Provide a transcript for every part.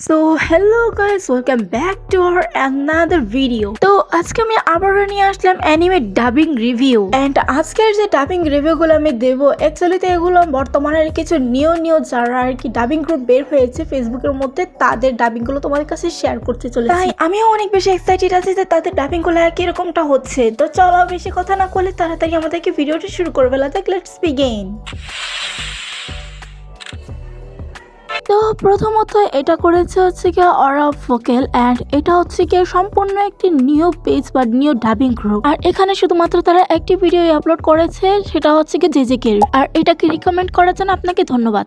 So hello guys welcome back to our another video তো আজকে আমি আবারও নিয়ে আসলাম অ্যানিমে ডাবিং রিভিউ অ্যান্ড আজকের যে ডাবিং রিভিউগুলো আমি দেব অ্যাকচুয়ালিতে এগুলো বর্তমানের কিছু নিউ নিউ যারা আর কি ডাবিং গ্রুপ বের হয়েছে ফেসবুকের মধ্যে, তাদের ডাবিংগুলো তোমাদের কাছে শেয়ার করতে চলেছি। তাই আমিও অনেক বেশি এক্সাইটেড আছি যে তাদের ডাবিংগুলো কিরকমটা হচ্ছে। তো চলো বেশি কথা না করলে তাড়াতাড়ি আমাদেরকে ভিডিওটি শুরু করবে লাইক লেটস বিগিন তো প্রথমত এটা করেছে হচ্ছে কি অরা ফোকেল অ্যান্ড এটা হচ্ছে কি সম্পূর্ণ একটি নিউ পেজ বা নিউ ডাবিং গ্রুপ আর এখানে শুধুমাত্র তারা একটি ভিডিও আপলোড করেছে সেটা হচ্ছে কি জেজেকে। আর এটাকে রিকমেন্ড করার জন্য আপনাকে ধন্যবাদ।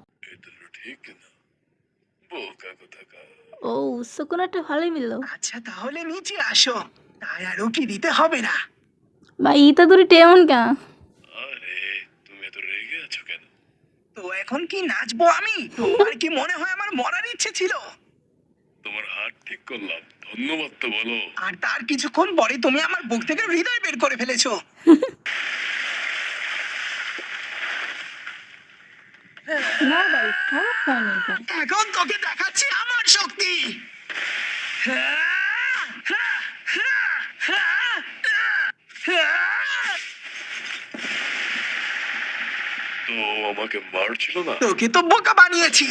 ও সুকুনাটা ভালোই মিললো। আচ্ছা তাহলে নিচে আসো। তাই আরও কি দিতে হবে না। ভাই ইতা দূরে টেমন কা আরে তুমি এত রেগে আছো কেন তো এখন কি নাচবো আমি? তোমার কি মনে হয় আমার মরার ইচ্ছে ছিল? তোমার হাত ঠিক করলাম। ধন্যবাদ তো বলো। আর তার কিছুক্ষণ পরে তুমি আমার বুক থেকে হৃদয় বের করে ফেলেছো। না ভাই খারাপ হয়নি এটা। এখন তোকে দেখাচ্ছি আমার শক্তি তো আমাকে মারছিল না? তোকে তো বোকা বানিয়েছি।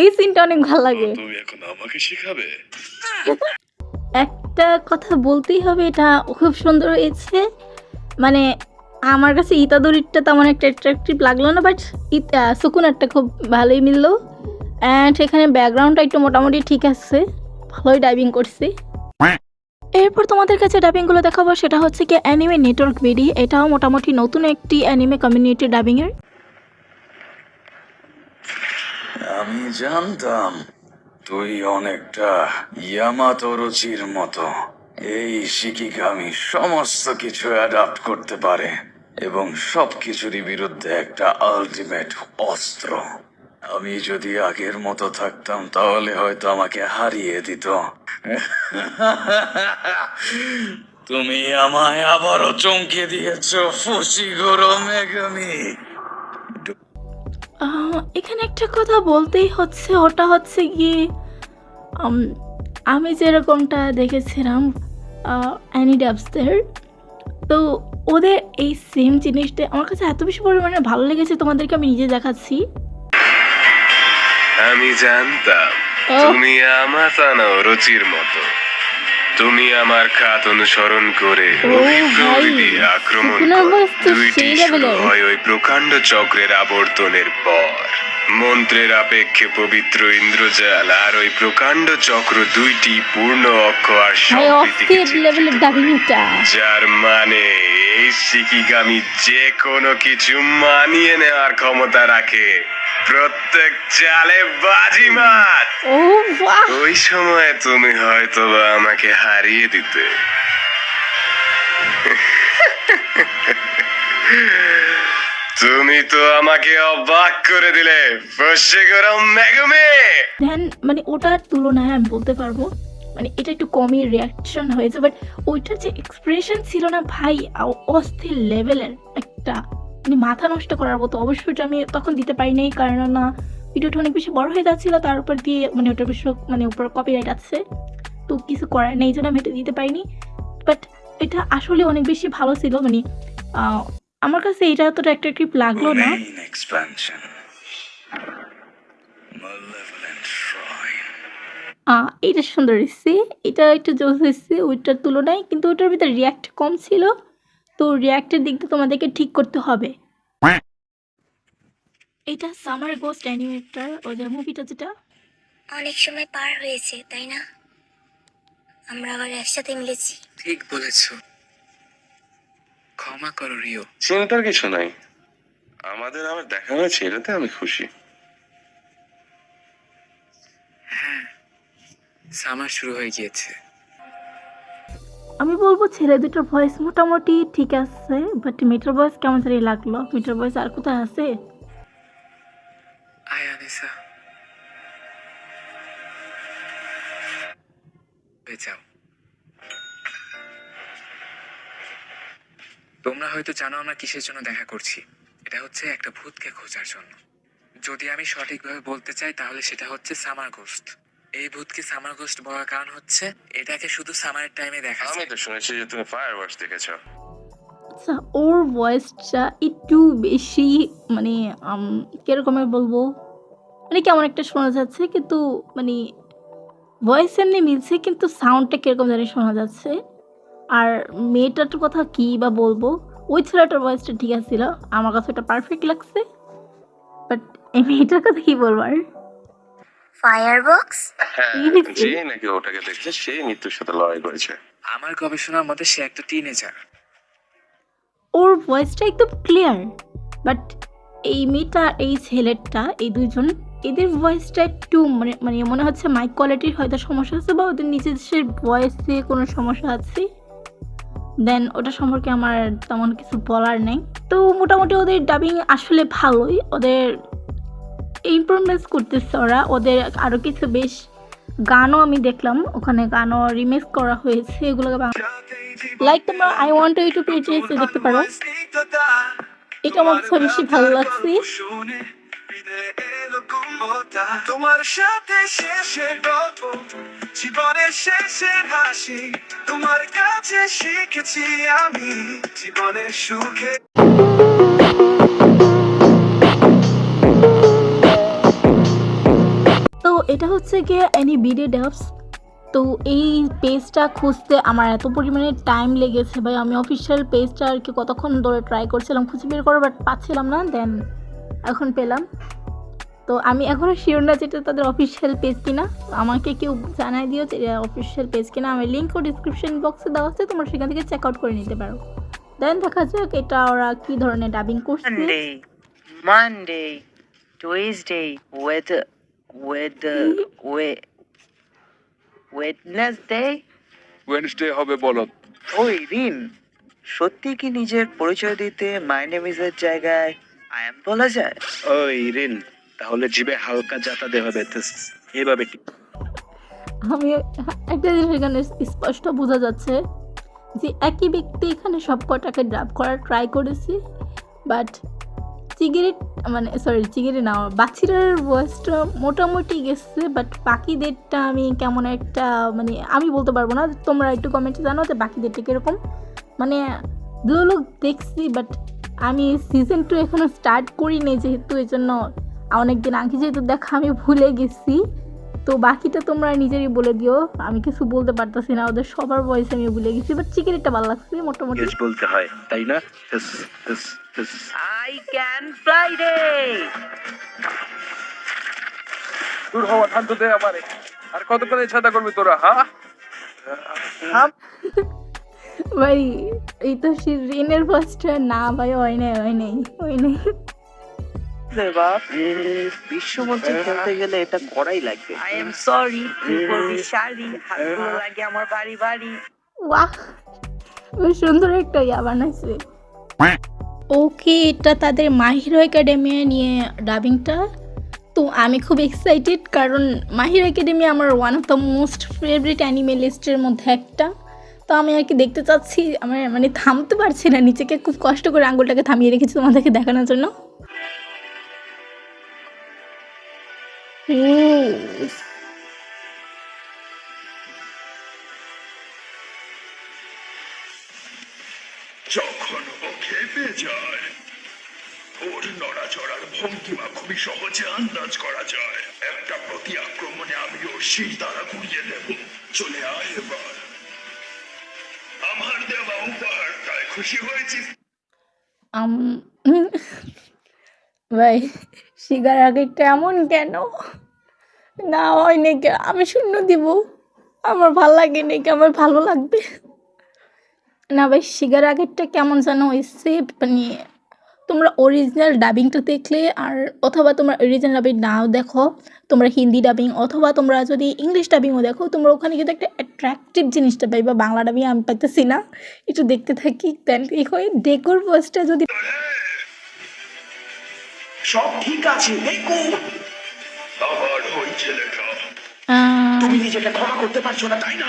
এই সিনটা অনেক ভালো লাগে। তুমি এখন আমাকে শিখাবে? একটা কথা বলতেই হবে এটা খুব সুন্দর হয়েছে। মানে আমার কাছে ইতাদুরিটা তেমন একটা অ্যাট্রাকটিভ লাগল না বাট ইতা সুকুনারটা খুব ভালোই মিললো। অ্যান্ড এখানে ব্যাকগ্রাউন্ডটা একটু মোটামুটি ঠিক আছে। ভালোই ডাইভিং করছি। এরপর তোমাদের কাছে ডাবিংগুলো দেখাবো, সেটা হচ্ছে কি অ্যানিমে নেটওয়ার্ক বিডি এটাও মোটামুটি নতুন একটি অ্যানিমে কমিউনিটি ডাবিংয়ের আমি জানতাম তুই অনেকটা ইয়ামাতো রুচির মতো। এই শিকিগামি সমস্ত কিছু অ্যাডাপ্ট করতে পারে এবং সব কিছুরই বিরুদ্ধে একটা আলটিমেট অস্ত্র। আমি যদি আগের মতো থাকতাম তাহলে হয়তো আমাকে হারিয়ে দিত। তুমি আমায় আবারও চমকে দিয়েছ ফুসি গরো মেগামি আহ, এখানে একটা কথা বলতেই হচ্ছে ওটা হচ্ছে কি আমি যেরকমটা দেখেছিলাম অ্যানি অ্যানিডাবসদের তো ওদের এই সেম জিনিসটা আমার কাছে এত বেশি পরিমাণে ভালো লেগেছে তোমাদেরকে আমি নিজে দেখাচ্ছি। আমি জানতাম তুমি আমার আমাতানো রুচির মতো। তুমি আমার খাত অনুসরণ করে আক্রমণ দুইটি শুরু হয় ওই প্রকাণ্ড চক্রের আবর্তনের পর। মন্ত্রের আপেক্ষে পবিত্র ইন্দ্রজাল আর ওই প্রকাণ্ড চক্র দুইটি পূর্ণ অক্ষ আর সম্প্রীতিকে চিত্রিত করে। যার মানে এই শিকিগামি যে কোনো কিছু মানিয়ে নেওয়ার ক্ষমতা রাখে। প্রত্যেক চালে বাজিমাত ও বাহ! ওই সময় তুমি হয়তো বা আমাকে হারিয়ে দিতে। তুমি তো আমাকে অবাক করে দিলে। বসে দেন মানে ওটার তুলনায় আমি বলতে পারব মানে এটা একটু কমই রিয়াকশন হয়েছে বাট ওইটার যে এক্সপ্রেশন ছিল না ভাই অস্থির লেভেলের একটা মানে মাথা নষ্ট করার মতো। অবশ্যই আমি তখন দিতে পারি নাই কারণ না ভিডিওটা অনেক বেশি বড় হয়ে যাচ্ছিল, তার উপর দিয়ে মানে ওটার বেশি মানে উপর কপিরাইট আছে। তো কিছু করার নেই জন্য আমি এটা দিতে পারিনি। বাট এটা আসলে অনেক বেশি ভালো ছিল মানে আমার কাছে এটা এতটা অ্যাট্রাকটিভ লাগল না। এটা সুন্দর এসছে এটা একটু জোস এসছে ওইটার তুলনায় কিন্তু ওটার ভিতরে রিয়াক্ট কম ছিল। তো রিয়াক্টের দিক দিয়ে তোমাদেরকে ঠিক করতে হবে। এটা সামার গোস্ট অ্যানিমেটার ওদের মুভিটা যেটা। অনেক সময় পার হয়েছে তাই না? আমরা আবার একসাথে মিলেছি। ঠিক বলেছ। ক্ষমা করো রিও। চিন্তার কিছু নাই। আমাদের আবার দেখা হয়েছে এটাতে আমি খুশি। হ্যাঁ সামার শুরু হয়ে গিয়েছে। আমি বলব ছেলে দুটোর ভয়েস মোটামুটি ঠিক আছে বাট মেটার ভয়েস কেমন জানি লাগল। মেটার ভয়েস আর কোথায় আছে? হয়তো জানো আমরা কিসের জন্য দেখা করছি। এটা হচ্ছে একটা ভূতকে খোঁজার জন্য। যদি আমি সঠিকভাবে বলতে চাই তাহলে সেটা হচ্ছে সামার গোস্ট এই ভূতকে সামার গোস্ট বলার কারণ হচ্ছে এটাকে শুধু সামারের টাইমে দেখা আমি তো শুনেছি যে তুমি ফায়ার ওয়ার্স দেখেছ। আচ্ছা ওর ভয়েসটা একটু বেশি মানে কিরকমের বলব? মানে কেমন একটা শোনা যাচ্ছে কিন্তু মানে ভয়েস এমনি মিলছে কিন্তু সাউন্ডটা কীরকম জানি শোনা যাচ্ছে। আর মেয়েটার কথা কী বা বলব? ওই ছেলেটার ভয়েসটা ঠিক আছিল আমার কাছে ওটা পারফেক্ট লাগছে। বাট এই মেয়েটার কথা কী বলব আর? ফায়ার বক্স হ্যাঁ যে নাকি ওটাকে দেখছে সেই মৃত্যুর সাথে লড়াই করেছে। আমার গবেষণার মতে সে একটা টিনেজার ওর ভয়েসটা একদম ক্লিয়ার বাট এই মেয়েটা এই ছেলেটা এই দুজন এদের ভয়েসটা একটু মানে মানে মনে হচ্ছে মাইক কোয়ালিটির হয়তো সমস্যা আছে বা ওদের নিজেদের ভয়েসে কোনো সমস্যা আছে। দেন ওটা সম্পর্কে আমার তেমন কিছু বলার নেই। তো মোটামুটি ওদের ডাবিং আসলে ভালোই। ওদের ইমপ্রুভমেন্টস করতেছে ওরা। ওদের আরও কিছু বেশ গানও আমি দেখলাম। ওখানে গানও রিমেক্স করা হয়েছে। এগুলোকে লাইক তোমরা আই ওয়ান্ট ইউ টু পেজে দেখতে পারো। এটা আমার বেশি ভালো লাগছে। তোমার সাথে শেষের গল্প জীবনের শেষের হাসি। তোমার কাছে শিখেছি আমি জীবনের সুখে। তো এটা হচ্ছে গিয়ে এনি বিডি ডেভস তো এই পেজটা খুঁজতে আমার এত পরিমাণে টাইম লেগেছে ভাই। আমি অফিসিয়াল পেজটা আর কি কতক্ষণ ধরে ট্রাই করছিলাম খুঁজে বের করার বাট পাচ্ছিলাম না। দেন এখন পেলাম। তো আমি এখনও শিওর না যেটা তাদের অফিসিয়াল পেজ কিনা। আমাকে কেউ জানাই দিও যে অফিসিয়াল পেজ কিনা। আমার লিঙ্কও ডিসক্রিপশন বক্সে দেওয়া আছে তোমরা সেখান থেকে চেক আউট করে নিতে পারো। দেন দেখা যাক এটা ওরা কী ধরনের ডাবিং করছে। Tuesday, with with with Wednesday. Wednesday হবে বলো। ওই রিন সত্যি কি নিজের পরিচয় দিতে মাই নেম ইজ এর জায়গায় আই এম বলা যায়? ওই রিন তাহলে জিবে হালকা যাতা দে হবে এভাবে আমি একটা জিনিস এখানে স্পষ্ট বোঝা যাচ্ছে যে একই ব্যক্তি এখানে সব কটাকে ড্রাপ করার ট্রাই করেছি বাট চিগিরি মানে সরি চিগিরি না, বাছিরার ভয়েসটা মোটামুটি গেছে বাট বাকিদেরটা আমি কেমন একটা মানে আমি বলতে পারব না, তোমরা একটু কমেন্টে জানো যে বাকিদেরটা কীরকম। মানে দুটো লোক দেখছি বাট আমি সিজন টু এখনও স্টার্ট করিনি যেহেতু এই জন্য অনেকদিন আগে যেহেতু দেখা আমি ভুলে গেছি। তো বাকিটা তোমরা নিজেরই বলে দিও। আমি কিছু বলতে পারতেছি না ওদের সবার ভয়েস আমি ভুলে গেছি। বাট চিকেনটা ভালো লাগছে মোটামুটি। বলতে হয় তাই না? আই ক্যান ফ্রাইডে দূর হওয়া ঠান্ডা দে আমারে। আর কতক্ষণ ছাতা করবি তোরা হ্যাঁ ভাই এই তো সে রেনের ভয়েসটা না ভাই হয় নাই হয় নাই হয় নাই। রে বাপ। বিশ্বমঞ্চে খেলতে গেলে এটা করাই লাগবে। আই এম সরি শাড়ি হাতগুলো লাগে আমার বাড়ি বাড়ি। বাহ বেশ সুন্দর একটা ইয়া বানাইছে। ওকে এটা তাদের মাহিরো একাডেমি নিয়ে ডাবিংটা তো আমি খুব এক্সাইটেড কারণ মাহির একাডেমি আমার one of the most favourite anime লিস্টের মধ্যে একটা। তো আমি আর কি দেখতে চাচ্ছি আমার মানে থামতে পারছি না নিচেকে খুব কষ্ট করে আঙুলটাকে থামিয়ে রেখেছি তোমাদেরকে দেখানোর জন্য। ও যখন ও খেপে যায় ওর নড়াচড়ার ভঙ্গিমা খুবই সহজে আন্দাজ করা যায়। একটা প্রতি আক্রমণে আমি ওর শির দ্বারা ঘুরিয়ে দেব চলে আয় এবার। আমার দেওয়া উপহারটায় খুশি হয়েছিস আম ভাই শিগার আগেরটা এমন কেন? না হয় নাকি? আমি শূন্য দিব। আমার ভালো লাগে নাকি? আমার ভালো লাগবে। না ভাই শিগার আগেরটা কেমন যেন হয়েছে মানে তোমরা অরিজিনাল ডাবিংটা দেখলে আর অথবা তোমরা অরিজিনাল ডাবিং নাও দেখো, তোমরা হিন্দি ডাবিং অথবা তোমরা যদি ইংলিশ ডাবিংও দেখো, তোমরা ওখানে কিন্তু একটা অ্যাট্রাকটিভ জিনিসটা পাইবা। বাংলা ডাবিং আমি পাইতেছি না। একটু দেখতে থাকি দেন কি হয় ডেকোর ভয়েসটা যদি সব ঠিক আছে আবার ওই ছেলেটা। তুমি নিজেকে ক্ষমা করতে পারছ না তাই না?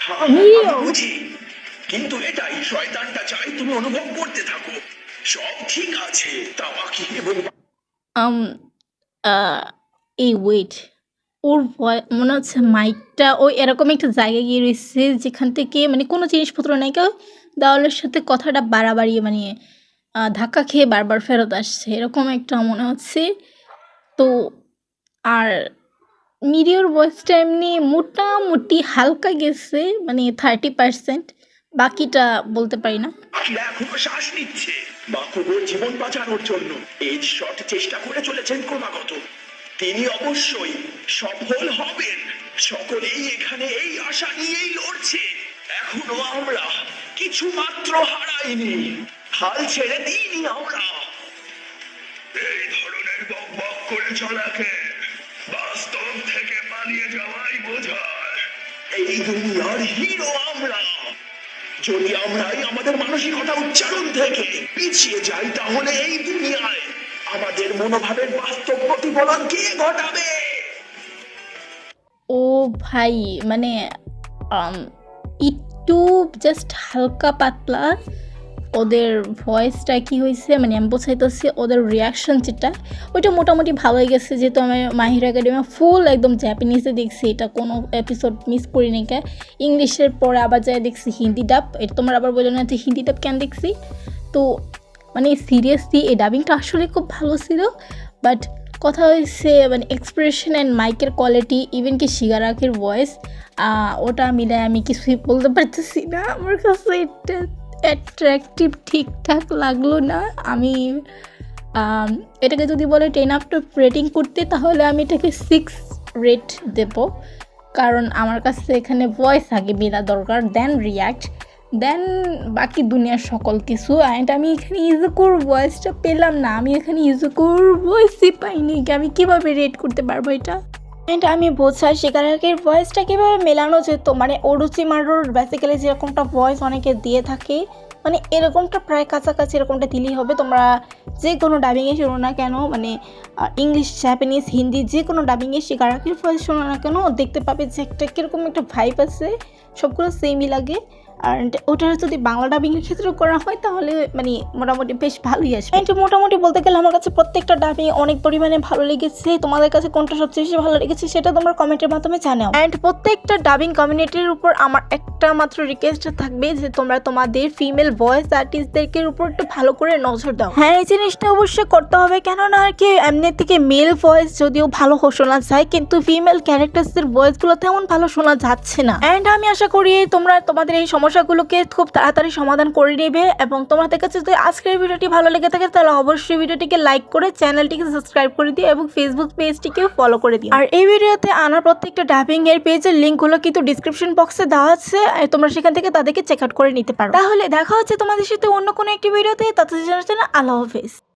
হ্যাঁ, বুঝি। কিন্তু এটাই শয়তানটা চাই তুমি অনুভব করতে থাকো। সব ঠিক আছে এবং আম, এই ওয়েট ওর ভয় মনে হচ্ছে মাইকটা ওই এরকম একটা জায়গায় গিয়ে রয়েছে যেখান থেকে মানে কোনো জিনিসপত্র নাই কেউ দেওয়ালের সাথে কথাটা বাড়াবাড়ি মানে আহ, ধাক্কা খেয়ে বারবার ফেরত আসছে এরকম একটা মনে হচ্ছে। তো আর মিডিওর ভয়েসটা এমনি মোটামুটি হালকা গেছে মানে থার্টি পার্সেন্ট বাকিটা বলতে পারি না। এখনও শ্বাস নিচ্ছে। বাকুবের জীবন বাঁচানোর জন্য এজ শট চেষ্টা করে চলেছেন ক্রমাগত। তিনি অবশ্যই সফল হবেন। সকলেই এখানে এই আশা নিয়েই লড়ছে। এখনও আমরা কিছু মাত্র হারাইনি। হাল ছেড়ে দিইনি আমরা। এই ধরনের বক বক করে চলাকে এই দুনিয়ার হিরো আমরা। যদি আমরাই আমাদের মানসিকতা উচ্চারণ থেকে পিছিয়ে যাই, তাহলে এই দুনিয়ায় আমাদের মনোভাবের বাস্তব প্রতিফলন কে ঘটাবে? ও ভাই মানে একটু জাস্ট হালকা পাতলা ওদের ভয়েসটা কি হয়েছে মানে আমি বোঝাইতেছি ওদের রিয়াকশন যেটা, ওইটা মোটামুটি ভালোই গেছে, যেহেতু আমি মাহির একাডেমি ফুল একদম জাপানিজে দেখছি, এটা কোনো এপিসোড মিস করি নাই কে। ইংলিশের পরে আবার যাই দেখছি হিন্দি ডাব এটা তোমার আবার বলে না যে হিন্দি ডাব কেন দেখছি। তো মানে সিরিয়াসলি এই ডাবিংটা আসলে খুব ভালো ছিল বাট কথা হয়েছে মানে এক্সপ্রেশন অ্যান্ড মাইকের কোয়ালিটি ইভেন কি শিগারাকের ভয়েস ওটা মিলে আমি কিছুই বলতে পারতেছি না, আমার কাছে এটা অ্যাট্রাকটিভ ঠিকঠাক লাগল না। আমি এটাকে যদি বলে টেন আপ টু রেটিং করতে, তাহলে আমি এটাকে সিক্স রেট দেব। কারণ আমার কাছে এখানে ভয়েস আগে মিলা দরকার দেন রিয়াক্ট দেন বাকি দুনিয়ার সকল কিছু। অ্যান্ড আমি এখানে ইউজুকুর ভয়েসটা পেলাম না। আমি এখানে ইউজুকুর ভয়েসই পাইনি। আমি কীভাবে রেট করতে পারব এটা? অ্যান্ড আমি বোঝাই শিকারের ভয়েসটা কীভাবে মেলানো যেত মানে অরুচি মারোর বেসিক্যালি যেরকমটা ভয়েস অনেকে দিয়ে থাকে মানে এরকমটা প্রায় কাছাকাছি এরকমটা দিলেই হবে। তোমরা যে কোনো ডাবিংয়ে শোনো না কেন মানে ইংলিশ জাপানিজ হিন্দি যে কোনো ডাবিংয়ে শিকারাকির ভয়েস শোনো না কেন, দেখতে পাবে যে একটা কীরকম একটা ভাইব আছে, সবগুলো সেমই লাগে। আর ওটা যদি বাংলা ডাবিংয়ের ক্ষেত্রেও করা হয় তাহলে মানে মোটামুটি বেশ ভালোই আসবে। অ্যান্ড মোটামুটি বলতে গেলে আমার কাছে প্রত্যেকটা ডাবিং অনেক পরিমাণে ভালো লেগেছে। তোমাদের কাছে কোনটা সবচেয়ে বেশি ভালো লেগেছে সেটা তোমরা কমেন্টের মাধ্যমে জানাও। অ্যান্ড প্রত্যেকটা ডাবিং কমিউনিটির উপর আমার একটা মাত্র রিকোয়েস্ট থাকবে যে তোমরা তোমাদের ফিমেল ভয়েস আর্টিস্টদেরকে উপর একটু ভালো করে নজর দাও। হ্যাঁ এই জিনিসটা অবশ্যই করতে হবে। কেননা আর কি এমনি থেকে মেল ভয়েস যদিও ভালো শোনা যায় কিন্তু ফিমেল ক্যারেক্টার্সদের ভয়েসগুলো তেমন ভালো শোনা যাচ্ছে না। অ্যান্ড আমি আশা করি তোমরা তোমাদের এই সমস্যাগুলোকে খুব তাড়াতাড়ি সমাধান করে নেবে এবং তোমাদের কাছে যদি আজকের ভিডিওটি ভালো লেগে থাকে, তাহলে অবশ্যই ভিডিওটিকে লাইক করে চ্যানেলটিকে সাবস্ক্রাইব করে দিও এবং ফেসবুক পেজটিকেও ফলো করে দিও। আর এই ভিডিওতে আনার প্রত্যেকটা ডাবিং এর পেজের লিঙ্কগুলো কিন্তু ডিসক্রিপশন বক্সে দেওয়া আছে তোমরা সেখান থেকে তাদেরকে চেক আউট করে নিতে পারো। তাহলে দেখা হচ্ছে তোমাদের সাথে অন্য কোনো একটি ভিডিওতে, ততদিনের জন্য আল্লাহ হাফেজ।